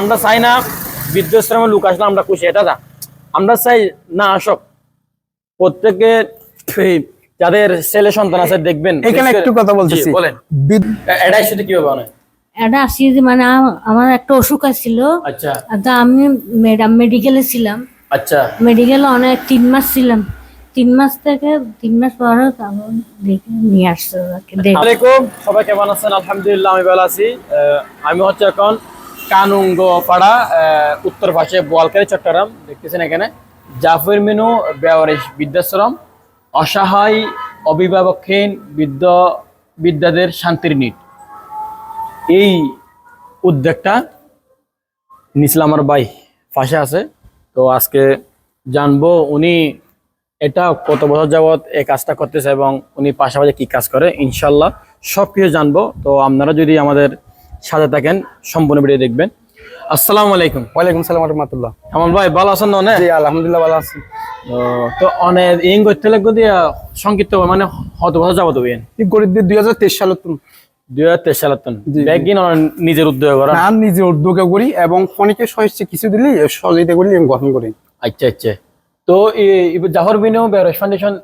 আমরা চাই না বৃদ্ধাশ্রমের লোক আসলে আমরা খুশি। এটা না আমরা চাই না আসক। প্রত্যেকে যাদের ছেলে সন্তান আছে দেখবেন। এখানে একটু কথা বলতেছি। বলেন। এটাই সাথে কীভাবে হয় এটা আসি মানে আমার একটা অসুখ ছিল আচ্ছা। আমি ম্যাডাম মেডিকেলে ছিলাম। আচ্ছা। মেডিকেলে অনেক তিন মাস ছিলাম। তিন মাস থেকে তিন মাস পরে দেখে নিয়ে আসছে সবাই কেমন আছেন? আলহামদুলিল্লাহ আমি ভালো আছি। আহ, আমি হচ্ছে এখন কানুঙ্গ পাড়া উত্তর পাশে বোয়ালকারি চট্টগ্রাম, দেখতেছেন এখানে। জাফর মিনু, বেওয়ারিশ, বৃদ্ধাশ্রম। অসহায়, অভিভাবকহীন, বৃদ্ধ বিদ্যাদের শান্তির নিট। এই উদ্যোগটা নিছিলাম আমার ভাই পাশে আছে। তো আজকে জানব উনি এটা কত বছর যাবত এই কাজটা করতেছে এবং উনি পাশাপাশি কি কাজ করে, ইনশাল্লাহ সব কিছু জানব। তো আপনারা যদি আমাদের সাথে থাকেন সম্পূর্ণ ভিডিও দেখবেন। আসসালামু আলাইকুম। ওয়ালাইকুম সালাম রহমতুল্লাহ। আমার ভাই ভালো আছেন না জি আলহামদুলিল্লাহ ভালো আছি। তো অনেক ইং করতে লাগবে দিয়ে সংক্ষিপ্ত মানে কত বছর হইন এই গরিব দুই হাজার তেইশ সালের তো দুই হাজার তেইশ সালের জি। ব্যাগিন নিজের উদ্যোগ করা না নিজে উদ্যোগে করি এবং ফোনকে সহিষ্ঠে কিছু দিলে সহযোগিতা করি আমি গঠন করি। আচ্ছা আচ্ছা। তো জাফর বিনো বেরোস ফাউন্ডেশন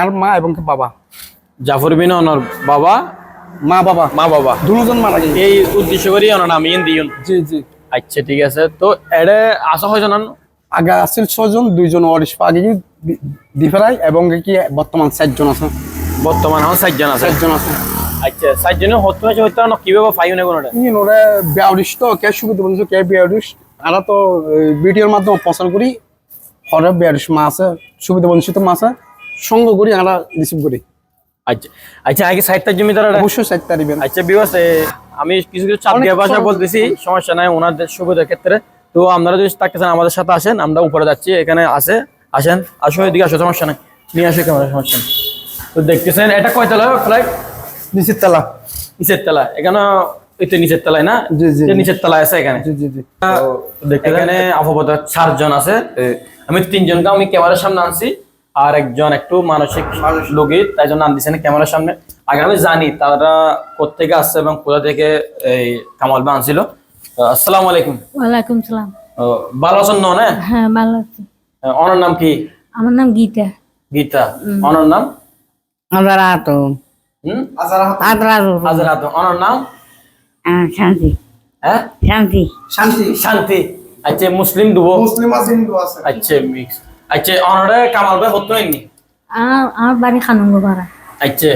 আর মা এবং বাবা। জাফর বিনো ওনার বাবা মা বাবা। মা বাবা। দুজন মারা গেছে। এই উদ্দেশ্য করি নাম ইন জি জি। আচ্ছা ঠিক আছে। তো এডে আসা হয় জানান? আগে আসছিল ছজন দুইজন ওয়ারিশ। আগে কি দিফেরাই এবং কি বর্তমান চারজন আছে? বর্তমান আমার সাতজন আছে। চারজন আছে। আচ্ছা না কীভাবে পাইও না কোনোটা? ইন ওরা বেয়ারিশ তো কে সুবিধা বলছো কে বেয়ারিশ আমরা তো ভিডিওর মাধ্যমে প্রচার করি। হরে বেয়ারিশ আছে সুবিধা বঞ্চিত মা আছে। সঙ্গ করি আমরা রিসিভ করি। আচ্ছা আচ্ছা আগে জমিদার অবশ্যই পারিবেন আচ্ছা বিবাস আমি কিছু কিছু চাপ অনেক দিয়ে ভাষা বলতেছি সমস্যা নাই ওনাদের সুবিধার ক্ষেত্রে। তো আপনারা যদি থাকতে চান আমাদের সাথে আসেন আমরা উপরে যাচ্ছি এখানে আছে আসেন আসো এদিকে আসো সমস্যা নাই। নিয়ে আসো ক্যামেরা সমস্যা নেই। তো দেখতেছেন এটা কয়তলা ফ্লাইট? নিশ্চিত তালা। নিচের তলা এখানে নিচের তলায় না। নিচের তলায় আছে এখানে। আপাতত চারজন আছে আমি তিনজনকে আমি ক্যামেরার সামনে আনছি। আর একজন একটু মানসিক লোকই তাই জন্য আনতেছি না ক্যামেরার সামনে। আগে আমি জানি তারা কোথেকে আসছে এবং কোথা থেকে এই কামাল বা আনছিল। আসসালামু আলাইকুম। ওয়ালাইকুম সালাম। ভালো আছেন না হ্যাঁ ভালো আছি। অনার নাম কি? আমার নাম গীতা। গীতা। অনার নাম? Adorado. হুম? Adorado. হাজার হাত অনার নাম? শান্তি। হ্যাঁ? Shanti. শান্তি। শান্তি। আচ্ছা মুসলিম দুবো মুসলিম আছে হিন্দু আছে আচ্ছা মিক্স আচ্ছা অনারে কামাল ভাই হতো আর আমার বাড়ি খানুঙ্গ পাড়া আচ্ছা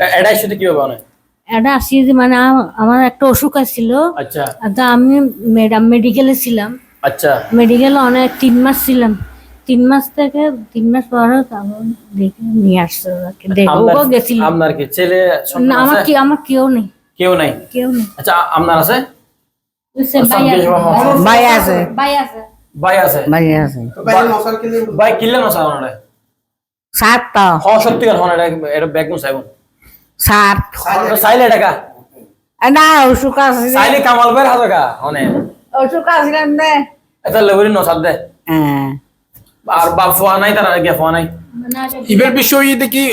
এ- এটাই সাথে কীভাবে অনেক এটা আসি যে মানে আমার একটা অসুখ ছিল আচ্ছা। তা আমি ম্যাডাম মেডিকেলে ছিলাম। আচ্ছা। মেডিকেলে অনেক তিন মাস ছিলাম। তিন মাস থেকে তিন মাস পরে দেখে নিয়ে আসছে ওকে দেখে আপনার কি ছেলে না আমার কি আমার কেউ নেই। কেউ নাই? কেউ নেই। আচ্ছা আপনার আছে? সে ভাই আছে। Vai আছে। ভাই আছে? ভাই আছে। Vai assim. ভাই কিনলে না ওনারে Sato. হ সত্যি কথা ওনারে এটা ব্যাগ নো সাইবন Sato. সাইলে টাকা। না অসুখ আছে সাইলে কামাল ভাই হাজার টাকা অনে অসুখ আছে না এটা লেবরি ন দে। হ্যাঁ। আর বাপ ফোয়া নাই তার আগে ফোয়া নাই। আছে- ইবের বিষয়ে দেখি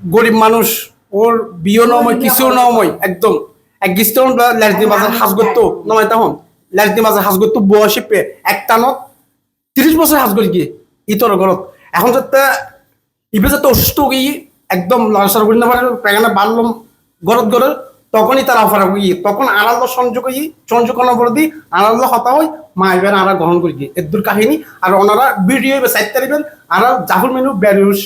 গরিব মানুষ ওর বিয়ে নময় কিছু নময় একদম। এক গিস্তন লেজদি মাঝে হাজ করতো নময় তখন। লেজদি মাঝে হাজ করতো বয়সে পে এক টানত, তিরিশ বছর হাজ করি গিয়ে ইতর ঘরত এখন যাতে ইবে যাতে অসুস্থ গিয়ে একদম লড়াচড়া করি না পেগানে বাড়লাম ঘরত ঘরে তখনই তারা অফার গিয়ে তখন আনাল্ল সংযোগ হই সংযোগ পর দি আনাল্ল হতা হই, মা এবার আরা গ্রহণ করি এর কাহিনী। আর ওনারা ভিডিও এবার সাইড তারিবেন আর জাহুল মেনু ব্যারিউস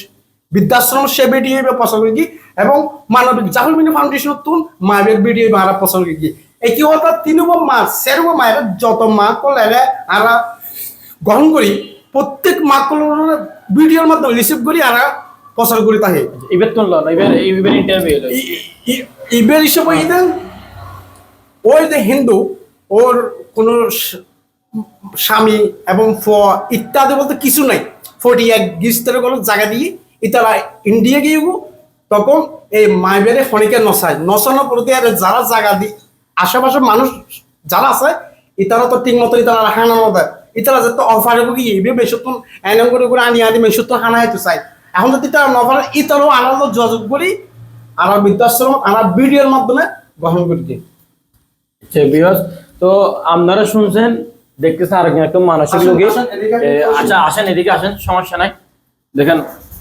বৃদ্ধাশ্রম সে ভিডিও এবার পছন্দ করি এবং মানবিক জাহুল মেনু ফাউন্ডেশন তুন, মা এবার ভিডিও এবার আরা পছন্দ করি কি হতো তিনব মা সেরব মায়ের যত মা করলে আরা গ্রহণ করি প্রত্যেক মা কলের ভিডিওর মাধ্যমে রিসিভ করি আর প্রচার করি তাহে ইবের তুন লন ইবের ইবের ইন্টারভিউ ইবের হিসেবে ইদেন ওই যে হিন্দু ওর কোনো স্বামী এবং ফ ইত্যাদি বলতে কিছু নাই। ফোর্টি এক গিস্তের কোনো জায়গা দিয়ে ইতারা ইন্ডিয়া গিয়ে তখন এই মাইবেরে ফণিকে নসায় নসানোর প্রতি আর যারা জায়গা দি আশেপাশে মানুষ যারা আছে ইতারা তো ঠিক মতো ইতারা হানা মতো ইতারা যাতে অফারে গিয়ে ইবে বেশতন এনে করে করে আনি আনি বেশত হানা হইতে চাই। এখন যদি তারা নফারে ইতারও আনন্দ যোগাযোগ করি আর বৃদ্ধাশ্রম আমরা ভিডিওর মাধ্যমে গ্রহণ করি দিই আচ্ছা তো আপনারা শুনছেন দেখতেছেন আরেকজন একদম মানসিক রোগী। আচ্ছা আসেন এদিকে আসেন সমস্যা নাই। দেখেন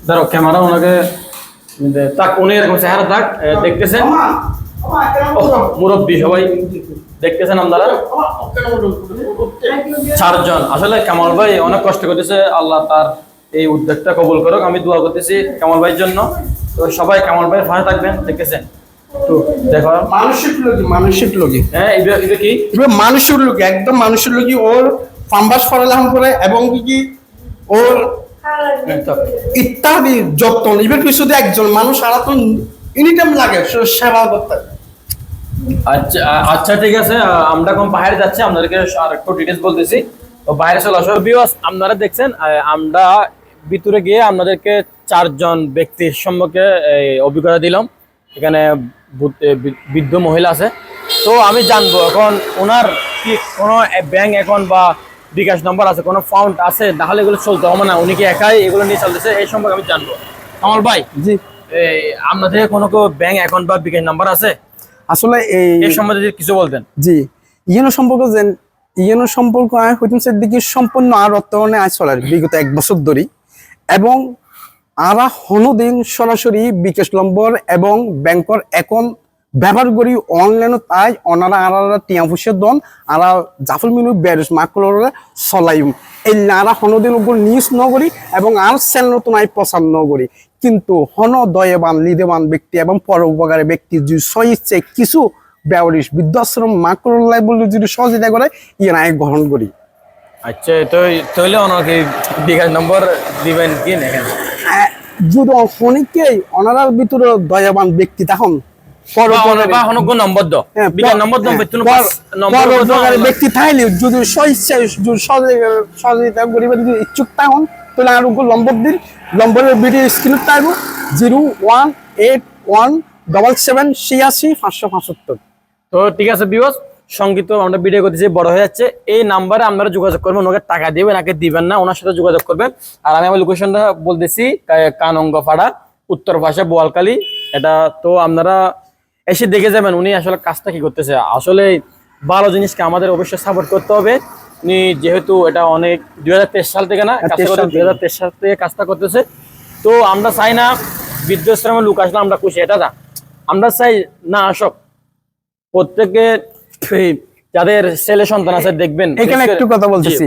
ধরো ক্যামেরা ওনাকে তাক উনি এরকম চেহারা এ, দেখতেছেন। মুরব্বী সবাই দেখতেছেন আপনারা? চারজন। আসলে কামাল ভাই অনেক কষ্ট করতেছে আল্লাহ তার এই উদ্যোগটা কবুল করুক। আমি দোয়া করতেছি কামাল ভাইয়ের জন্য। তো সবাই কামাল ভাইয়ের পাশে থাকবেন দেখতেছেন? তো দেখো। মানসিক লোকই হ্যাঁ এটা এটা কি? এবার মানুষের লোক একদম মানুষের লোকই। ওর ফাম্বাস ফরালাম করে এবং কি কি ওর ইত্যাদি যত্ন। এবার পিছনে একজন মানুষ সারাক্ষণ এনিটাইম লাগে সেবা করতে। আচ্ছা আচ্ছা ঠিক আছে আমরা এখন বাইরে যাচ্ছি আপনাদেরকে আর একটু ডিটেলস বলতেছি। তো বাইরে চলে আসো। বিওস আপনারা দেখছেন আমরা ভিতরে গিয়ে আপনাদেরকে চারজন ব্যক্তির সম্পর্কে অভিজ্ঞতা দিলাম। এখানে বৃদ্ধ মহিলা আছে। তো আমি জানব এখন ওনার কি কোনো ব্যাংক অ্যাকাউন্ট বা বিকাশ নম্বর আছে কোনো ফাউন্ড আছে? তাহলে এগুলো চলতে হবে না উনি কি একাই এগুলো নিয়ে চলতেছে এই সম্পর্কে আমি জানব। আমার ভাই জি। আপনাদের কোনো ব্যাংক অ্যাকাউন্ট বা বিকাশ নাম্বার আছে? আসলে এই সম্বন্ধে যদি কিছু বলতেন। জি ইয়েনো সম্পর্ক যে ইয়েনো সম্পর্ক আয় হইতুম দিকে সম্পূর্ণ আর বর্তমানে আয় চলার বিগত এক বছর ধরে এবং আরা হনদিন সরাসরি বিকাশ নম্বর এবং ব্যাংকর অ্যাকাউন্ট ব্যবহার করি অনলাইনে তাই অনারা আরা টিয়া ফুসে দন আরা জাফল মিনু ব্যারিস মাকলরে চলাইম এই আরা হনদিন উপর নিউজ নগরী এবং আর সেল নতুন আই প্রচার নগরী। কিন্তু হন দয়েবান লিদেবান ব্যক্তি এবং পরোপকারী ব্যক্তি যদি স্বইচ্ছে কিছু ব্যবহারিস বৃদ্ধাশ্রম মাকড়লাই বলে যদি সহযোগিতা করে ইয়ে আয় গ্রহণ করি। আচ্ছা তো তাহলে ওনাকে বিকাশ নম্বর দিবেন কি আহ, যদি অনেকেই অনারার ভিতরে দয়াবান ব্যক্তি তখন হ্যাঁ, হ্যাঁ, ব্যক্তি থাকলে যদি স্বইচ্ছায় যদি সহযোগিতা যদি ইচ্ছুক তখন তাহলে আর উপর নম্বর দিন। নম্বরের ভিডিও স্ক্রিনে থাকব zero one eight one double seven ছিয়াশি পাঁচশো পঁচাত্তর। তো ঠিক আছে বিবস সংগীত আমরা ভিডিও করতেছি, বড় হয়ে যাচ্ছে। এই নাম্বারে আপনারা যোগাযোগ করবেন, ওনাকে টাকা দিবেন নাকি দিবেন না, ওনার সাথে যোগাযোগ করবেন। আর আমি আমার লোকেশনটা বলতেছি কানঙ্গপাড়া, উত্তর ভাষা বোয়ালকালী এটা তো আপনারা এসে দেখে যাবেন, উনি আসলে কাজটা কি করতেছে। আসলে ভালো জিনিসকে আমাদের অবশ্যই সাপোর্ট করতে হবে। উনি যেহেতু এটা অনেক দুই সাল থেকে না হ্যাঁ, 23 সাল দুই হাজার সাল থেকে কাজটা করতেছে। তো আমরা চাই না বৃদ্ধাশ্রমে লোক আসলে আমরা খুশি। এটা না আমরা চাই না আসক। প্রত্যেকে যাদের ছেলে সন্তান আছে দেখবেন। এখানে একটু কথা বলতেছি।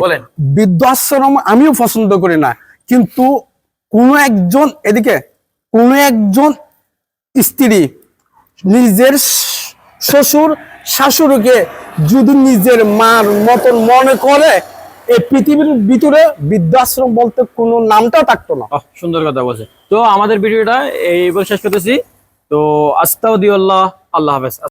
বৃদ্ধাশ্রম আমিও পছন্দ করি না কিন্তু কোন একজন এদিকে কোন একজন স্ত্রী নিজের শ্বশুর শাশুড়িকে যদি নিজের মার মতন মনে করে, এই পৃথিবীর ভিতরে বৃদ্ধাশ্রম বলতে কোনো নামটা থাকতো না। সুন্দর কথা বলছে। তো আমাদের ভিডিওটা এই শেষ করতেছি। তো আস্তাউদ্দিউল্লাহ আল্লাহ হাফেজ।